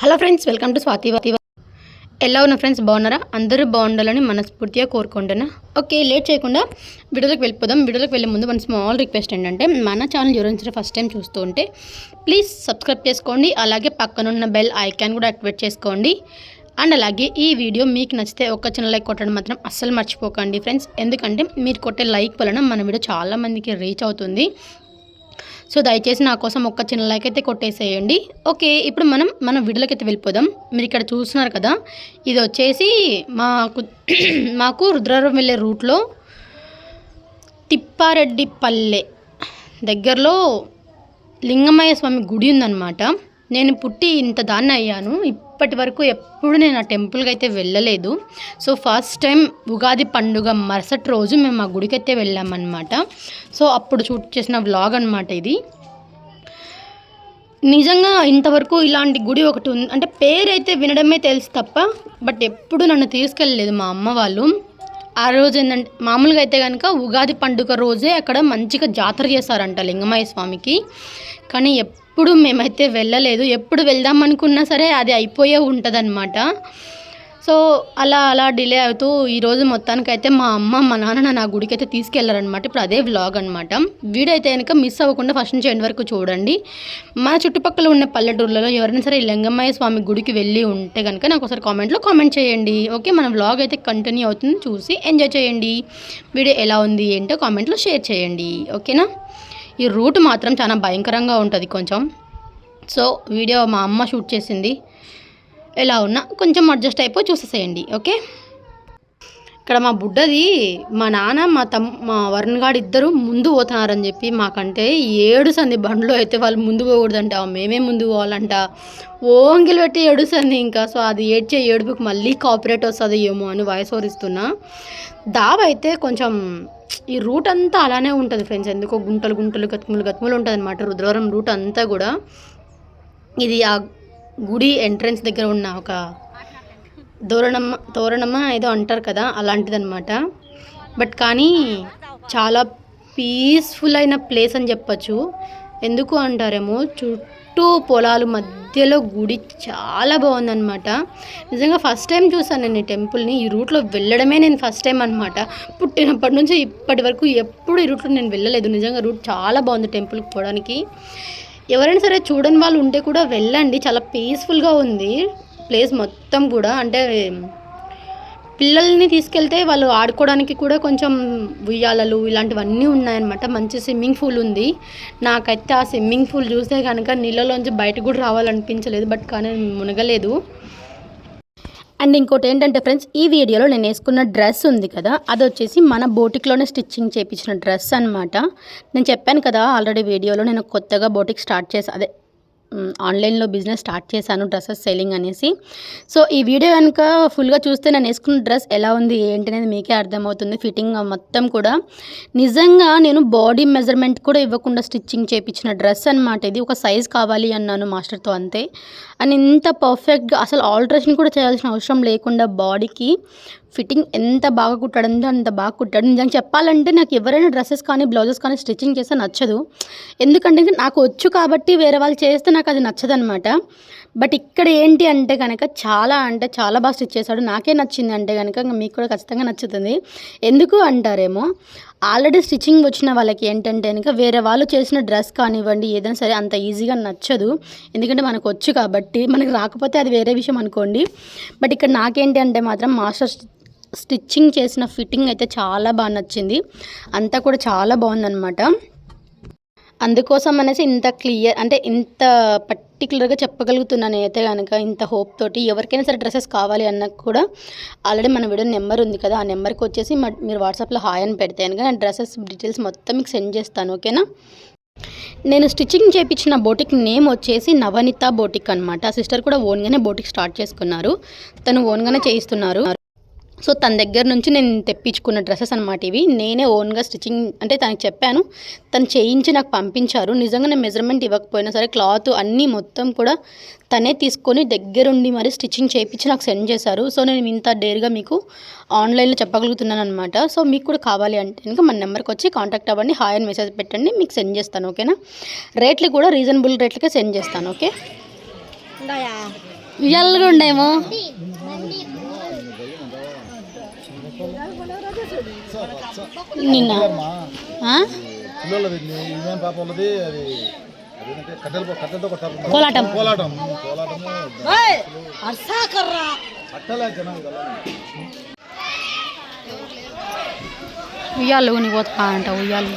Hello friends welcome to Swathi వాతి ఎలా ఉన్న friends బాగున్నారా? అందరూ బాగుండాలని మనస్ఫూర్తిగా కోరుకుంటున్నా. ఓకే లేట్ చేయకుండా వీడియోలోకి వెళ్ళిపోదాం. వీడియోలోకి వెళ్ళే ముందు మన స్మాల్ రిక్వెస్ట్ ఏంటంటే మన ఛానల్ ఎవరైనా ఫస్ట్ టైం చూస్తూ ఉంటే ప్లీజ్ సబ్స్క్రైబ్ చేసుకోండి. అలాగే పక్కనున్న బెల్ ఐకాన్ కూడా యాక్టివేట్ చేసుకోండి. అండ్ అలాగే ఈ వీడియో మీకు నచ్చితే ఒక చిన్న లైక్ కొట్టడం మాత్రం అస్సలు మర్చిపోకండి ఫ్రెండ్స్. ఎందుకంటే మీరు కొట్టే లైక్ వలన మన వీడియో చాలామందికి రీచ్ అవుతుంది. సో దయచేసి నా కోసం ఒక్క చిన్న లైక్ అయితే కొట్టేసేయండి. ఓకే ఇప్పుడు మనం మన వీడియోలోకి అయితే వెళ్ళిపోదాం. మీరు ఇక్కడ చూస్తున్నారు కదా ఇది వచ్చేసి మాకు మాకు రుద్రవరం వెళ్ళే రూట్లో తిప్పారెడ్డి పల్లె దగ్గరలో లింగమయ్య స్వామి గుడి ఉందన్నమాట. నేను పుట్టి ఇంత దాన్ని అయ్యాను. ఇప్పటి వరకు ఎప్పుడు నేను ఆ టెంపుల్కి అయితే వెళ్ళలేదు. సో ఫస్ట్ టైం ఉగాది పండుగ మరుసటి రోజు మేము ఆ గుడికి అయితే వెళ్ళామన్నమాట. సో అప్పుడు షూట్ చేసిన వ్లాగ్ అనమాట ఇది. నిజంగా ఇంతవరకు ఇలాంటి గుడి ఒకటి ఉంది. అంటే పేరైతే వినడమే తెలుసు తప్ప బట్ ఎప్పుడు నన్ను తీసుకెళ్ళలేదు మా అమ్మ వాళ్ళు. ఆ రోజు ఏంటంటే మామూలుగా అయితే కనుక ఉగాది పండుగ రోజే అక్కడ మంచిగా జాతర చేస్తారంట లింగమయ్య స్వామికి. కానీ ఎప్పుడు మేమైతే వెళ్ళలేదు ఎప్పుడు వెళ్దాం అనుకున్నా సరే అది అయిపోయే ఉంటుందన్నమాట. సో అలా అలా డిలే అవుతూ ఈరోజు మొత్తానికైతే మా అమ్మ మా నాన్న నా గుడికి అయితే తీసుకెళ్ళారనమాట ఇప్పుడు అదే వ్లాగ్ అనమాట వీడియో అయితే కనుక మిస్ అవ్వకుండా ఫస్ట్ నుంచి ఎండ్ వరకు చూడండి. మన చుట్టుపక్కల ఉన్న పల్లెటూర్లలో ఎవరైనా సరే లింగమ్మయ్య స్వామి గుడికి వెళ్ళి ఉంటే కనుక నాకు ఒకసారి కామెంట్లో కామెంట్ చేయండి. ఓకే మన వ్లాగ్ అయితే కంటిన్యూ అవుతుంది. చూసి ఎంజాయ్ చేయండి. వీడియో ఎలా ఉంది ఏంటో కామెంట్లో షేర్ చేయండి. ఓకేనా ఈ రూట్ మాత్రం చాలా భయంకరంగా ఉంటుంది కొంచెం. సో వీడియో మా అమ్మ షూట్ చేసింది. ఎలా ఉన్నా కొంచెం అడ్జస్ట్ అయిపోయి చూసేసేయండి ఓకే? ఇక్కడ మా బుడ్డది మా నాన్న మా తమ్ మా వరుణ్ గాడు ఇద్దరు ముందు పోతున్నారని చెప్పి మాకంటే ఏడు సంది బండ్లో అయితే వాళ్ళు ముందు పోకూడదంట. మేమే ముందు పోవాలంట. ఓంగిలు పెట్టి ఏడుసంది ఇంకా. సో అది ఏడ్చే ఏడుపుకి మళ్ళీ కాపరేట్ వస్తుంది ఏమో అని వాయిస్ ఓరిస్తున్నా దావ అయితే కొంచెం ఈ రూట్ అంతా అలానే ఉంటుంది ఫ్రెండ్స్ ఎందుకో గుంటలు గుంటలు గతుములు గతుములు ఉంటుంది అనమాట రుద్రవరం రూట్ అంతా కూడా. ఇది ఆ గుడి ఎంట్రన్స్ దగ్గర ఉన్న ఒక తోరణమ్మ తోరణమ్మ ఏదో అంటారు కదా అలాంటిదన్నమాట. బట్ కానీ చాలా పీస్ఫుల్ అయిన ప్లేస్ అని చెప్పచ్చు. ఎందుకు అంటారేమో చుట్టూ పొలాలు మధ్యలో గుడి చాలా బాగుందన్నమాట. నిజంగా ఫస్ట్ టైం చూసాను నేను ఈ టెంపుల్ని. ఈ రూట్లో వెళ్ళడమే నేను ఫస్ట్ టైం అనమాట పుట్టినప్పటి నుంచి ఇప్పటి వరకు ఎప్పుడు ఈ రూట్లో నేను వెళ్ళలేదు. నిజంగా రూట్ చాలా బాగుంది టెంపుల్కి పోవడానికి. ఎవరైనా సరే చూడని వాళ్ళు ఉంటే కూడా వెళ్ళండి. చాలా పీస్ఫుల్గా ఉంది. ప్లేస్ మొత్తం కూడా అంటే పిల్లల్ని తీసుకెళ్తే వాళ్ళు ఆడుకోవడానికి కూడా కొంచెం ఉయ్యాలలు ఇలాంటివన్నీ ఉన్నాయన్నమాట. మంచి స్విమ్మింగ్ పూల్ ఉంది. నాకైతే ఆ స్విమ్మింగ్ పూల్ చూస్తే కనుక నీళ్ళలోంచి బయటకు కూడా రావాలనిపించలేదు బట్ కానీ మునగలేదు. అండ్ ఇంకోటి ఏంటంటే ఫ్రెండ్స్ ఈ వీడియోలో నేను వేసుకున్న డ్రెస్ ఉంది కదా అది వచ్చేసి మన బోటిక్లోనే స్టిచ్చింగ్ చేయించిన డ్రెస్ అనమాట నేను చెప్పాను కదా ఆల్రెడీ వీడియోలో నేను కొత్తగా బోటిక్ స్టార్ట్ చేసి అదే ఆన్లైన్లో బిజినెస్ స్టార్ట్ చేశాను డ్రెస్సెస్ సెల్లింగ్ అనేసి. సో ఈ వీడియో కనుక ఫుల్గా చూస్తే నేను వేసుకున్న డ్రెస్ ఎలా ఉంది ఏంటి అనేది మీకే అర్థమవుతుంది. ఫిట్టింగ్ మొత్తం కూడా. నిజంగా నేను బాడీ మెజర్మెంట్ కూడా ఇవ్వకుండా స్టిచ్చింగ్ చేయించిన డ్రెస్ అనమాట ఇది. ఒక సైజ్ కావాలి అన్నాను మాస్టర్తో అంతే. అని ఇంత పర్ఫెక్ట్గా అసలు ఆల్ట్రేషన్ కూడా చేయాల్సిన అవసరం లేకుండా బాడీకి ఫిట్టింగ్ ఎంత బాగా కుట్టాడంటే అంత బాగా కుట్టాడు. నిజంగా చెప్పాలంటే నాకు ఎవరైనా డ్రెస్సెస్ కానీ బ్లౌజెస్ కానీ స్టిచ్చింగ్ చేస్తే నచ్చదు. ఎందుకంటే నాకు వచ్చు కాబట్టి వేరే వాళ్ళు చేస్తే నాకు అది నచ్చదనమాట. బట్ ఇక్కడ ఏంటి అంటే కనుక చాలా అంటే చాలా బాగా స్టిచ్ చేశాడు. నాకే నచ్చింది అంటే కనుక మీకు కూడా ఖచ్చితంగా నచ్చుతుంది. ఎందుకు అంటారేమో ఆల్రెడీ స్టిచ్చింగ్ వచ్చిన వాళ్ళకి ఏంటంటే కనుక వేరే వాళ్ళు చేసిన డ్రెస్ కానివ్వండి ఏదైనా సరే అంత ఈజీగా నచ్చదు. ఎందుకంటే మనకు వచ్చు కాబట్టి మనకు రాకపోతే అది వేరే విషయం అనుకోండి. బట్ ఇక్కడ నాకేంటి అంటే మాత్రం మాస్టర్ స్టిచ్చింగ్ చేసిన ఫిట్టింగ్ అయితే చాలా బాగా నచ్చింది. అంతా కూడా చాలా బాగుందనమాట అందుకోసం అనేసి ఇంత క్లియర్ అంటే ఇంత పర్టికులర్గా చెప్పగలుగుతున్నాను అయితే కనుక ఇంత హోప్ తోటి ఎవరికైనా సరే డ్రెస్సెస్ కావాలి అన్న కూడా ఆల్రెడీ మన వీడియో నెంబర్ ఉంది కదా ఆ నెంబర్కి వచ్చేసి మీరు వాట్సాప్లో హాయ్ అని పెడితే కనుక నేను డ్రెస్సెస్ డీటెయిల్స్ మొత్తం మీకు సెండ్ చేస్తాను ఓకేనా? నేను స్టిచ్చింగ్ చేయించిన బోటిక్ నేమ్ వచ్చేసి నవనిత బోటిక్ అనమాట సిస్టర్ కూడా ఓన్గానే బోటిక్ స్టార్ట్ చేసుకున్నారు. తను ఓన్గానే చేయిస్తున్నారు. సో తన దగ్గర నుంచి నేను తెప్పించుకున్న డ్రెస్సెస్ అనమాట ఇవి. నేనే ఓన్గా స్టిచ్చింగ్ అంటే తనకి చెప్పాను. తను చేయించి నాకు పంపించారు. నిజంగా నేను మెజర్మెంట్ ఇవ్వకపోయినా సరే క్లాత్ అన్నీ మొత్తం కూడా తనే తీసుకొని దగ్గరుండి మరి స్టిచ్చింగ్ చేయించి నాకు సెండ్ చేశారు. సో నేను ఇంత డేర్గా మీకు ఆన్లైన్లో చెప్పగలుగుతున్నాను అనమాట సో మీకు కూడా కావాలి అంటే ఇంకా మన నెంబర్కి వచ్చి కాంటాక్ట్ అవ్వండి. హాయ్ అని మెసేజ్ పెట్టండి. మీకు సెండ్ చేస్తాను. ఓకేనా? రేట్లు కూడా రీజనబుల్ రేట్లకే సెండ్ చేస్తాను. ఓకే? ఉయ్యాలు ఉండేమో నిన్న ఆ? పిల్లలది ఇవేం పాప వాళ్ళది అది అదేంటంటే కట్టెల కట్టెలతో కొట్టారు కోలాటం. ఉయ్యాలు కొని పోతా అంట ఉయ్యాలు.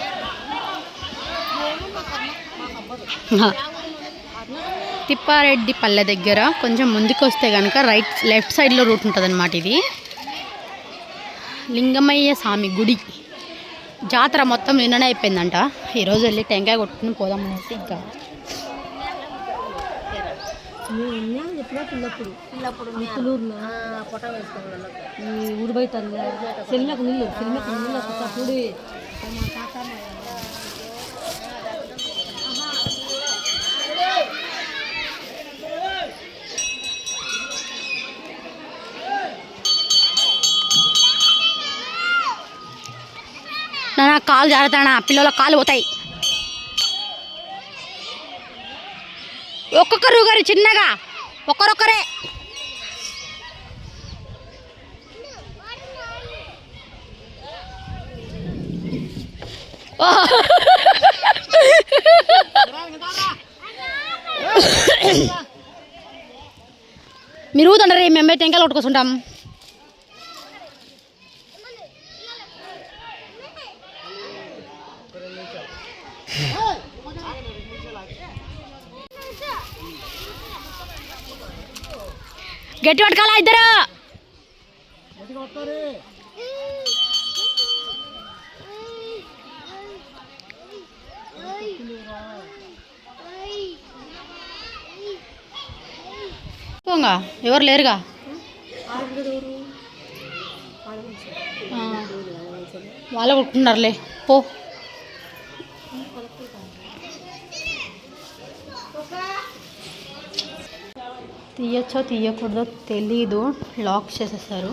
తిప్పారెడ్డి పల్లె దగ్గర కొంచెం ముందుకు వస్తే కనుక రైట్ లెఫ్ట్ సైడ్లో రూట్ ఉంటుంది ఇది. లింగమయ్య స్వామి గుడి. జాతర మొత్తం నిన్ననే అయిపోయిందంట. ఈరోజు వెళ్ళి టెంకాయ కొట్టుకుని పోదాం అనేసి ఇంకా. ఊరు బయట సెల్లకు నీళ్ళు సెల్లకు నీళ్ళు చూడి. కాలు జారుతానా? పిల్లల కాలు పోతాయి. ఒక్కొక్కరు గారు చిన్నగా ఒక్కరొక్కరే మీరు ఊదండరే మేము టెంకాయలు కొట్టుకొస్తుంటాం. గట్టి పట్టుకోవాలా ఇద్దరు పోంగా ఎవరు లేరుగా ఆ, వాళ్ళే కొట్టుకున్నారులే పో తీయచ్చో తీయకూడదో తెలీదు. లాక్ చేసేసారు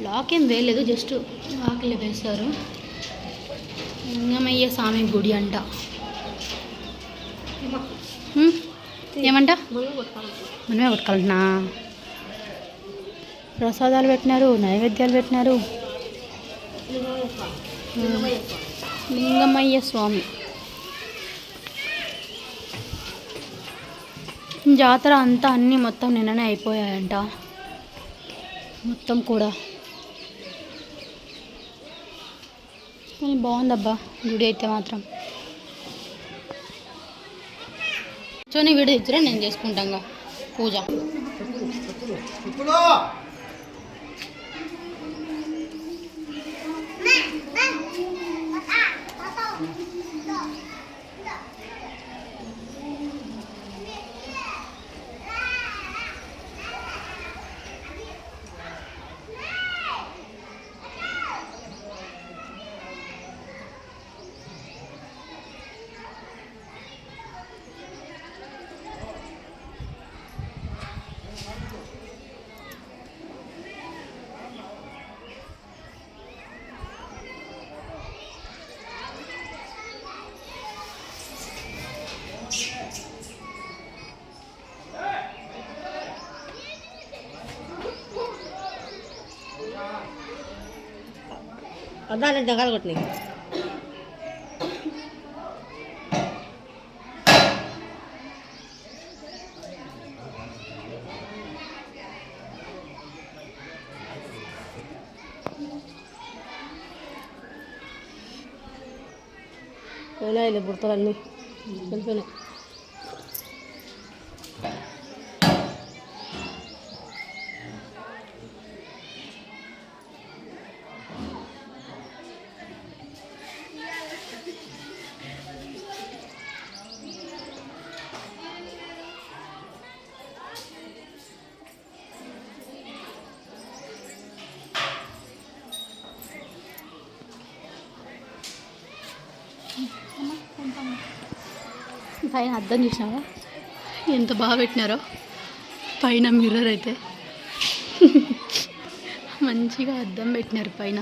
లాక్ ఏం వేయలేదు జస్ట్ లాక్లే వేశారు. లింగమయ్య స్వామి గుడి అంట. ఏమంట? మనమే కొట్టుకోవాలంటున్నా. ప్రసాదాలు పెట్టినారు నైవేద్యాలు పెట్టినారు. లింగమయ్య స్వామి. జాతర అంతా అన్నీ మొత్తం నిన్ననే అయిపోయాయంట. మొత్తం కూడా. కానీ బాగుందబ్బా గుడి అయితే మాత్రం. కూర్చొని వీడియో ఇచ్చిరా నేను చేసుకుంటాగా. పూజ. దాని అద్దాలంటే కొట్టినాయి? పోయినాయి బుడతలన్నీ వెళ్ళిపోయినాయి పైన అర్థం చూసినావా? ఎంత బాగా పెట్టినారో. పైన మిర్రర్ అయితే. మంచిగా అద్దం పెట్టినారు పైన.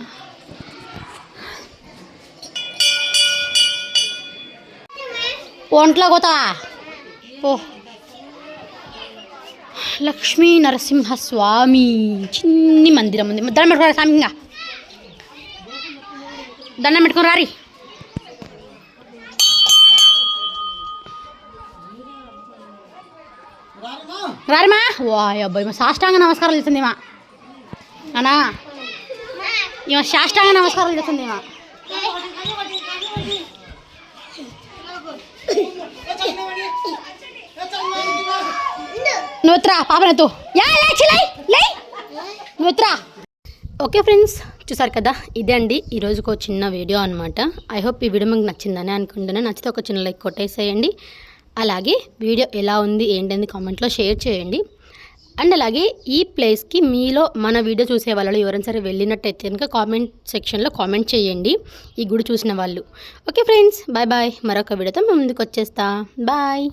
ఒంట్లో పోతా ఓ లక్ష్మీ నరసింహ స్వామి చిన్ని మందిరం ఉంది. దండం పెట్టుకోరా స్వామి ఇంకా. దండం పెట్టుకుని రారి. రారిమా? ఓ అబ్బాయి మా సాష్టాంగ నమస్కారాలు చేస్తుంది మా అనా ఇవా సాష్టాంగ నమస్కారాలు చేస్తుంది మా నువ్వుత్రా పాపనతో నువ్వుత్రా ఓకే ఫ్రెండ్స్ చూసారు కదా? ఇదే అండి ఈరోజుకు ఒక చిన్న వీడియో అనమాట ఐ హోప్ ఈ వీడియో మీకు నచ్చిందని అనుకుంటున్నాను. నచ్చితే ఒక చిన్న లైక్ కొట్టేసేయండి. అలాగే వీడియో ఎలా ఉంది ఏంటని కామెంట్లో షేర్ చేయండి. అండ్ అలాగే ఈ ప్లేస్కి మీలో మన వీడియో చూసే వాళ్ళు ఎవరైనా సరే వెళ్ళినట్టయితే కనుక కామెంట్ సెక్షన్లో కామెంట్ చేయండి ఈ గుడి చూసిన వాళ్ళు. Okay friends bye bye. మరొక వీడియోతో మేము ముందుకు వచ్చేస్తా. బాయ్.